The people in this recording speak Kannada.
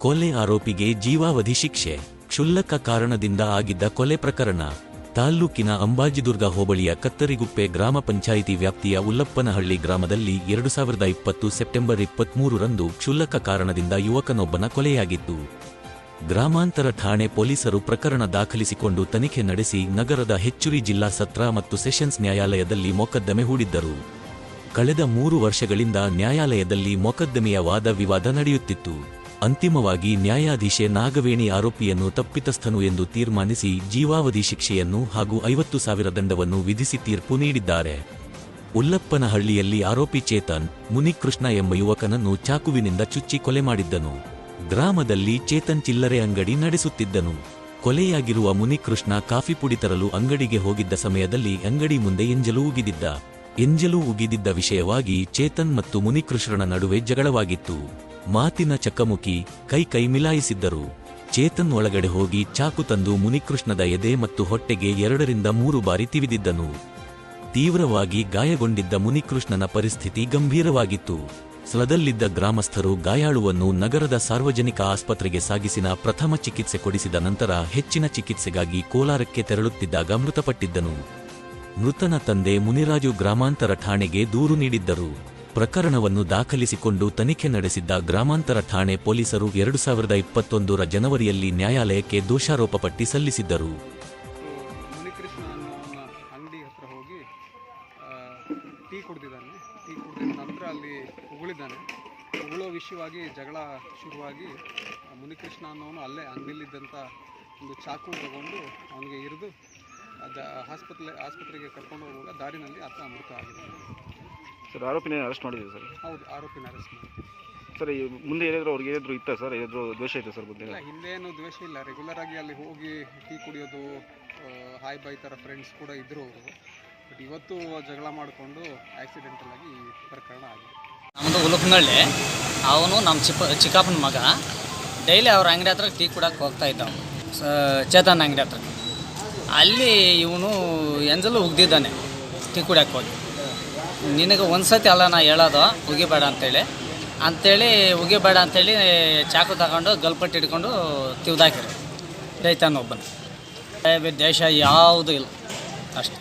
ಕೊಲೆ ಆರೋಪಿಗೆ ಜೀವಾವಧಿ ಶಿಕ್ಷೆ, ಕ್ಷುಲ್ಲಕ ಕಾರಣದಿಂದ ಆಗಿದ್ದ ಕೊಲೆ ಪ್ರಕರಣ, ತಾಲ್ಲೂಕಿನ ಅಂಬಾಜಿದುರ್ಗ ಹೋಬಳಿಯ ಕತ್ತರಿಗುಪ್ಪೆ ಗ್ರಾಮ ಪಂಚಾಯಿತಿ ವ್ಯಾಪ್ತಿಯ ಉಲ್ಲಪ್ಪನಹಳ್ಳಿ ಗ್ರಾಮದಲ್ಲಿ ಎರಡು ಸಾವಿರದ ಇಪ್ಪತ್ತು ಸೆಪ್ಟೆಂಬರ್ ಇಪ್ಪತ್ಮೂರರಂದು ಕ್ಷುಲ್ಲಕ ಕಾರಣದಿಂದ ಯುವಕನೊಬ್ಬನ ಕೊಲೆಯಾಗಿತ್ತು. ಗ್ರಾಮಾಂತರ ಠಾಣೆ ಪೊಲೀಸರು ಪ್ರಕರಣ ದಾಖಲಿಸಿಕೊಂಡು ತನಿಖೆ ನಡೆಸಿ ನಗರದ ಹೆಚ್ಚುರಿ ಜಿಲ್ಲಾ ಸತ್ರ ಮತ್ತು ಸೆಷನ್ಸ್ ನ್ಯಾಯಾಲಯದಲ್ಲಿ ಮೊಕದ್ದಮೆ ಹೂಡಿದ್ದರು. ಕಳೆದ ಮೂರು ವರ್ಷಗಳಿಂದ ನ್ಯಾಯಾಲಯದಲ್ಲಿ ಮೊಕದ್ದಮೆಯ ವಾದ ವಿವಾದ ನಡೆಯುತ್ತಿತ್ತು. ಅಂತಿಮವಾಗಿ ನ್ಯಾಯಾಧೀಶೆ ನಾಗವೇಣಿ ಆರೋಪಿಯನ್ನು ತಪ್ಪಿತಸ್ಥನು ಎಂದು ತೀರ್ಮಾನಿಸಿ ಜೀವಾವಧಿ ಶಿಕ್ಷೆಯನ್ನು ಹಾಗೂ ಐವತ್ತು ಸಾವಿರ ದಂಡವನ್ನು ವಿಧಿಸಿ ತೀರ್ಪು ನೀಡಿದ್ದಾರೆ. ಉಲ್ಲಪ್ಪನಹಳ್ಳಿಯಲ್ಲಿ ಆರೋಪಿ ಚೇತನ್, ಮುನಿಕೃಷ್ಣ ಎಂಬ ಯುವಕನನ್ನು ಚಾಕುವಿನಿಂದ ಚುಚ್ಚಿ ಕೊಲೆ ಮಾಡಿದ್ದನು. ಗ್ರಾಮದಲ್ಲಿ ಚೇತನ್ ಚಿಲ್ಲರೆ ಅಂಗಡಿ ನಡೆಸುತ್ತಿದ್ದನು. ಕೊಲೆಯಾಗಿರುವ ಮುನಿಕೃಷ್ಣ ಕಾಫಿ ಪುಡಿ ತರಲು ಅಂಗಡಿಗೆ ಹೋಗಿದ್ದ ಸಮಯದಲ್ಲಿ ಅಂಗಡಿ ಮುಂದೆ ಎಂಜಲು ಉಗಿದಿದ್ದ. ಎಂಜಲು ಉಗಿದಿದ್ದ ವಿಷಯವಾಗಿ ಚೇತನ್ ಮತ್ತು ಮುನಿಕೃಷ್ಣನ ನಡುವೆ ಜಗಳವಾಗಿತ್ತು. ಮಾತಿನ ಚಕಮುಕಿ ಕೈ ಕೈ ಮಿಲಾಯಿಸಿದ್ದರು. ಚೇತನ್ ಒಳಗಡೆ ಹೋಗಿ ಚಾಕು ತಂದು ಮುನಿಕೃಷ್ಣದ ಎದೆ ಮತ್ತು ಹೊಟ್ಟೆಗೆ ಎರಡರಿಂದ ಮೂರು ಬಾರಿ ತಿವಿದಿದ್ದನು. ತೀವ್ರವಾಗಿ ಗಾಯಗೊಂಡಿದ್ದ ಮುನಿಕೃಷ್ಣನ ಪರಿಸ್ಥಿತಿ ಗಂಭೀರವಾಗಿತ್ತು. ಸ್ಥಳದಲ್ಲಿದ್ದ ಗ್ರಾಮಸ್ಥರು ಗಾಯಾಳುವನ್ನು ನಗರದ ಸಾರ್ವಜನಿಕ ಆಸ್ಪತ್ರೆಗೆ ಸಾಗಿಸಿನ ಪ್ರಥಮ ಚಿಕಿತ್ಸೆ ಕೊಡಿಸಿದ ನಂತರ ಹೆಚ್ಚಿನ ಚಿಕಿತ್ಸೆಗಾಗಿ ಕೋಲಾರಕ್ಕೆ ತೆರಳುತ್ತಿದ್ದಾಗ ಮೃತಪಟ್ಟಿದ್ದನು. ಮೃತನ ತಂದೆ ಮುನಿರಾಜು ಗ್ರಾಮಾಂತರ ಠಾಣೆಗೆ ದೂರು ನೀಡಿದ್ದರು. ಪ್ರಕರಣವನ್ನು ದಾಖಲಿಸಿಕೊಂಡು ತನಿಖೆ ನಡೆಸಿದ್ದ ಗ್ರಾಮಾಂತರ ಠಾಣೆ ಪೊಲೀಸರು ಎರಡು ಸಾವಿರದ ಇಪ್ಪತ್ತೊಂದರ ಜನವರಿಯಲ್ಲಿ ನ್ಯಾಯಾಲಯಕ್ಕೆ ದೋಷಾರೋಪ ಪಟ್ಟಿ ಸಲ್ಲಿಸಿದ್ದರು. ಟೀ ಕುಡ್ದಿದ್ದಾನೆ. ಟೀ ಕುಡ್ದಿದ ನಂತರ ಅಲ್ಲಿ ಉಗುಳಿದ್ದಾನೆ. ಉಗುಳೋ ವಿಷಯವಾಗಿ ಜಗಳ ಶುರುವಾಗಿ ಮುನಿಕೃಷ್ಣ ಅನ್ನೋನು ಅಲ್ಲೇ ಅಂಗಡಿಲಿದ್ದಂಥ ಒಂದು ಚಾಕು ತಗೊಂಡು ಅವನಿಗೆ ಇರಿದು ಅದ ಆಸ್ಪತ್ರೆ ಆಸ್ಪತ್ರೆಗೆ ಕರ್ಕೊಂಡು ಹೋಗುವಾಗ ದಾರಿನಲ್ಲಿ ಆತ ಮೃತ ಆಗಿದೆ ಸರ್ ಆರೋಪಿನ ಅರೆಸ್ಟ್ ಮಾಡಿದ್ದೀವಿ ಸರ್? ಹೌದು ಆರೋಪಿನ ಅರೆಸ್ಟ್ ಮಾಡಿ ಸರ್ ಈ ಮುಂದೆ ಏನಾದರೂ ಅವ್ರಿಗೆ ಏನಾದರೂ ಇತ್ತಾ ಸರ್? ಏನಾದರೂ ದ್ವೇಷ ಇತ್ತು ಸರ್ ಮುಂದೆ? ಇಲ್ಲ ಹಿಂದೆ ಏನು ದ್ವೇಷ ಇಲ್ಲ. ರೆಗ್ಯುಲರ್ ಆಗಿ ಅಲ್ಲಿ ಹೋಗಿ ಟೀ ಕುಡಿಯೋದು ಹಾಯ್ ಬಾಯ್ ಥರ ಫ್ರೆಂಡ್ಸ್ ಕೂಡ ಇದ್ದರು ಅವರು. ಬಟ್ ಇವತ್ತು ಜಗಳ ಮಾಡಿಕೊಂಡು ಆಕ್ಸಿಡೆಂಟಲ್ ಆಗಿ ಈ ಪ್ರಕರಣ ಆಗಿದೆ. ನಮ್ಮದು ಉಲುಪ್ನಳ್ಳಿ ಅವನು ನಮ್ಮ ಚಿಪ್ಪ ಚಿಕ್ಕಪ್ಪನ ಮಗ. ಡೈಲಿ ಅವ್ರ ಅಂಗಡಿ ಹತ್ರ ಟೀ ಕುಡಕ್ಕೆ ಹೋಗ್ತಾ ಇದ್ದ ಅವನು. ಚೇತನ್ ಅಂಗಡಿ ಹತ್ರ ಅಲ್ಲಿ ಇವನು ಎಂಜಲು ಉಗ್ದಿದ್ದಾನೆ. ಟೀ ಕುಡಿಯಕ್ಕೆ ಹೋಗಿ. ನಿನಗೆ ಒಂದು ಸತಿ ಅಲ್ಲ, ನಾ ಹೇಳೋದು, ಉಗಿಬೇಡ ಅಂತೇಳಿ. ಅಂಥೇಳಿ ಉಗಿಬೇಡ ಅಂತೇಳಿ ಚಾಕು ತಗೊಂಡು ಗಲ್ಪಟ್ಟು ಹಿಡ್ಕೊಂಡು ತಿವ್ದಾಕಿರು. ರೈತನೊಬ್ಬನು. ದೇಶ ಯಾವುದೂ ಇಲ್ಲ. ಅಷ್ಟೇ.